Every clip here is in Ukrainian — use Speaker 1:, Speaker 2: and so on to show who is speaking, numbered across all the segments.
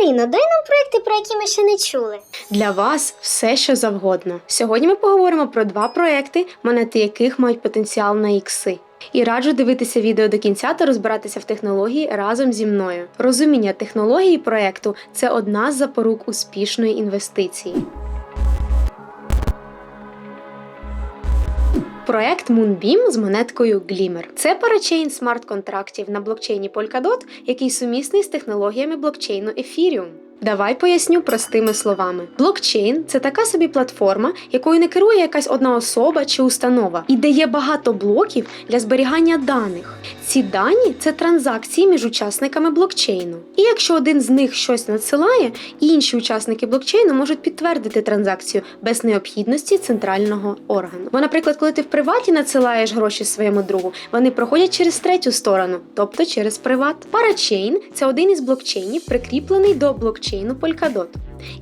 Speaker 1: Марино, дай нам проекти, про які ми ще не чули.
Speaker 2: Для вас все, що завгодно. Сьогодні ми поговоримо про два проекти, монети яких мають потенціал на ікси. І раджу дивитися відео до кінця та розбиратися в технології разом зі мною. Розуміння технології проекту це одна з запорук успішної інвестиції. Проект Moonbeam з монеткою Glimmer. Це парачейн смарт-контрактів на блокчейні Polkadot, який сумісний з технологіями блокчейну Ethereum. Давай поясню простими словами. Блокчейн це така собі платформа, якою не керує якась одна особа чи установа, і де є багато блоків для зберігання даних. Ці дані це транзакції між учасниками блокчейну. І якщо один з них щось надсилає, інші учасники блокчейну можуть підтвердити транзакцію без необхідності центрального органу. Бо, наприклад, коли ти в приваті надсилаєш гроші своєму другу, вони проходять через третю сторону, тобто через приват. Парачейн це один із блокчейнів, прикріплений до блокчейну Polkadot,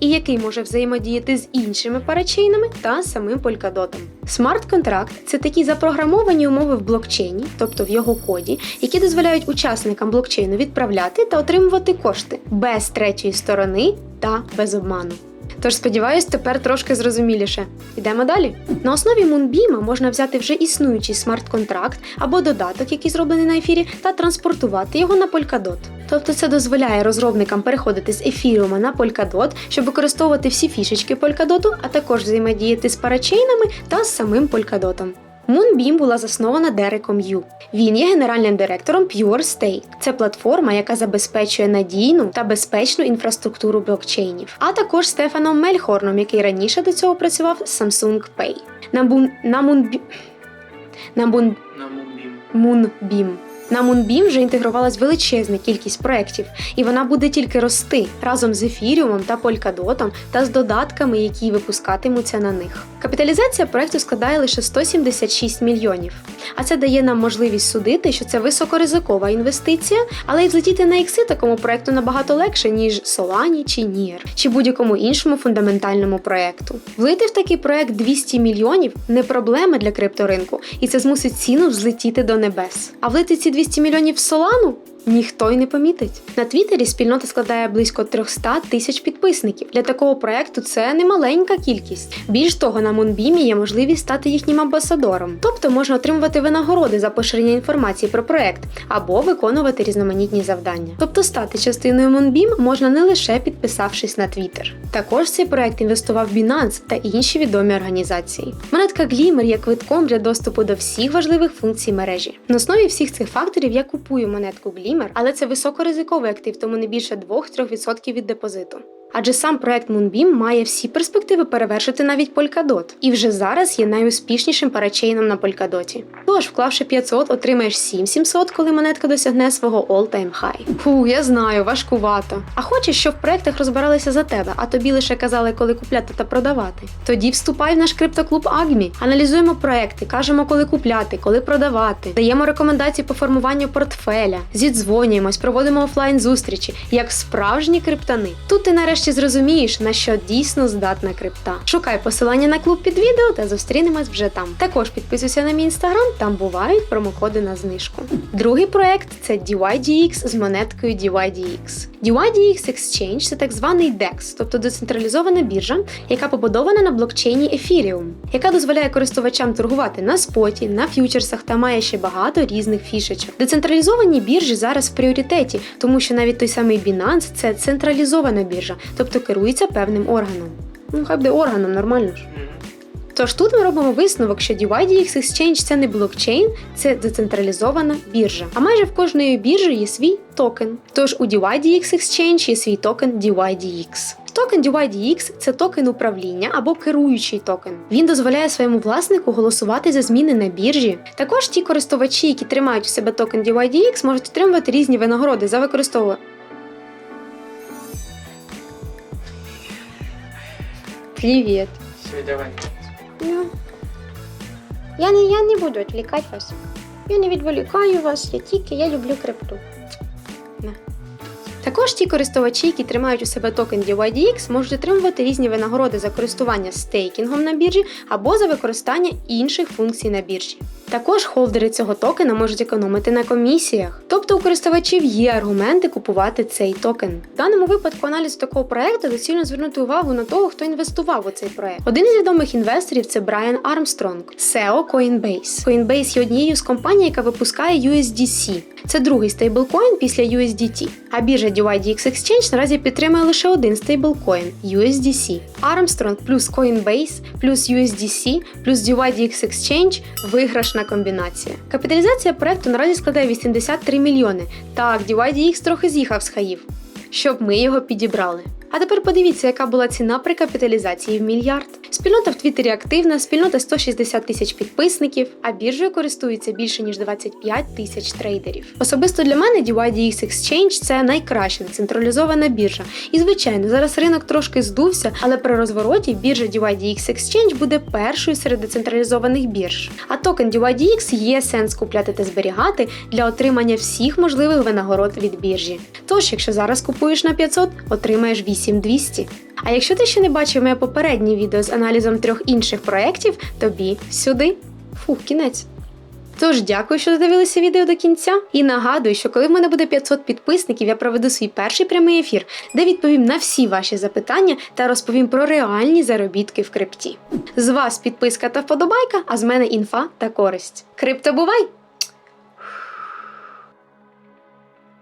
Speaker 2: і який може взаємодіяти з іншими парачейнами та самим Polkadot. Смарт-контракт це такі запрограмовані умови в блокчейні, тобто в його коді, які дозволяють учасникам блокчейну відправляти та отримувати кошти без третьої сторони та без обману. Тож сподіваюсь, тепер трошки зрозуміліше. Йдемо далі. На основі Moonbeam можна взяти вже існуючий смарт-контракт або додаток, який зроблений на ефірі, та транспортувати його на Polkadot. Тобто це дозволяє розробникам переходити з ефіріума на Polkadot, щоб використовувати всі фішечки Polkadot, а також взаємодіяти з парачейнами та з самим Polkadot. Moonbeam була заснована Дереком Ю. Він є генеральним директором Pure Stake. Це платформа, яка забезпечує надійну та безпечну інфраструктуру блокчейнів, а також Стефаном Мельхорном, який раніше до цього працював з Samsung Pay. На Moon... на Moonbeam... на Moon...
Speaker 3: на Moonbeam.
Speaker 2: Moonbeam. На Moonbeam вже інтегрувалась величезна кількість проєктів, і вона буде тільки рости разом з ефіріумом та Polkadot та з додатками, які випускатимуться на них. Капіталізація проєкту складає лише 176 мільйонів. А це дає нам можливість судити, що це високоризикова інвестиція, але й взлетіти на ікси такому проєкту набагато легше, ніж Solani чи Nier, чи будь-якому іншому фундаментальному проєкту. Влити в такий проєкт 200 мільйонів не проблема для крипторинку, і це змусить ціну взлетіти до небес. А влити ці 200 мільйонів Солану ніхто й не помітить. На Твіттері спільнота складає близько 300 тисяч підписників. Для такого проекту це немаленька кількість. Більш того, на Moonbeam є можливість стати їхнім амбасадором, тобто можна отримувати винагороди за поширення інформації про проект або виконувати різноманітні завдання. Тобто стати частиною Moonbeam можна не лише підписавшись на Twitter. Також цей проект інвестував Binance та інші відомі організації. Монетка Glimmer є квитком для доступу до всіх важливих функцій мережі. На основі всіх цих факторів я купую монетку Glimmer, але це високоризиковий актив, тому не більше 2-3% від депозиту. Адже сам проект Moonbeam має всі перспективи перевершити навіть Polkadot, і вже зараз є найуспішнішим парачейном на Polkadot. Тож, вклавши 500, отримаєш 7700, коли монетка досягне свого all-time high. Фу, я знаю, важкувато. А хочеш, щоб в проектах розбиралися за тебе, а тобі лише казали, коли купляти та продавати. Тоді вступай в наш криптоклуб Агмі. Аналізуємо проекти, кажемо, коли купляти, коли продавати, даємо рекомендації по формуванню портфеля, зідзвонюємось, проводимо офлайн зустрічі, як справжні криптани. Тут ти нарешті зрозумієш, на що дійсно здатна крипта. Шукай посилання на клуб під відео та зустрінемось вже там. Також підписуйся на мій інстаграм, там бувають промокоди на знижку. Другий проект це DYDX з монеткою DYDX. DYDX Exchange це так званий DEX, тобто децентралізована біржа, яка побудована на блокчейні Ethereum, яка дозволяє користувачам торгувати на споті, на ф'ючерсах та має ще багато різних фішечок. Децентралізовані біржі зараз в пріоритеті, тому що навіть той самий Binance – це централізована біржа, тобто керується певним органом. Ну, хай буде органом, нормально ж. Тож тут ми робимо висновок, що DYDX Exchange це не блокчейн, це децентралізована біржа. А майже в кожної біржі є свій токен. Тож у DYDX Exchange є свій токен DYDX. Токен DYDX – це токен управління або керуючий токен. Він дозволяє своєму власнику голосувати за зміни на біржі. Також ті користувачі, які тримають у себе токен DYDX, можуть отримувати різні винагороди за використовування. Привіт.
Speaker 3: Все, давай.
Speaker 1: Ну, я не, я не буду отвлекать вас. Я не відволікаю вас, я тільки я люблю крипту.
Speaker 2: Також ті користувачі, які тримають у себе токен DYDX, можуть отримувати різні винагороди за користування стейкінгом на біржі або за використання інших функцій на біржі. Також холдери цього токена можуть економити на комісіях. Тобто у користувачів є аргументи купувати цей токен. В даному випадку аналізу такого проекту доцільно звернути увагу на того, хто інвестував у цей проект. Один із відомих інвесторів це Брайан Армстронг, SEO Coinbase. Coinbase є однією з компаній, яка випускає USDC. Це другий стейблкоін після USDT. А біржа DYDX Exchange наразі підтримує лише один стейблкоін USDC. Armstrong плюс Coinbase плюс USDC плюс DYDX Exchange – виграшна комбінація. Капіталізація проекту наразі складає 83 мільйони. Так, DYDX трохи з'їхав з хаїв, щоб ми його підібрали. А тепер подивіться, яка була ціна при капіталізації в мільярд. Спільнота в Твіттері активна, спільнота 160 тисяч підписників, а біржею користується більше ніж 25 тисяч трейдерів. Особисто для мене DYDX Exchange – це найкраща децентралізована біржа. І звичайно, зараз ринок трошки здувся, але при розвороті біржа DYDX Exchange буде першою серед децентралізованих бірж. А токен DYDX є сенс купляти та зберігати для отримання всіх можливих винагород від біржі. Тож, якщо зараз купуєш на 500, отримаєш 8200. А якщо ти ще не бачив моє попереднє відео з аналізом трьох інших проєктів, тобі сюди. Фух, кінець. Тож дякую, що додивилися відео до кінця. І нагадую, що коли в мене буде 500 підписників, я проведу свій перший прямий ефір, де відповім на всі ваші запитання та розповім про реальні заробітки в крипті. З вас підписка та вподобайка, а з мене інфа та користь. Крипто бувай!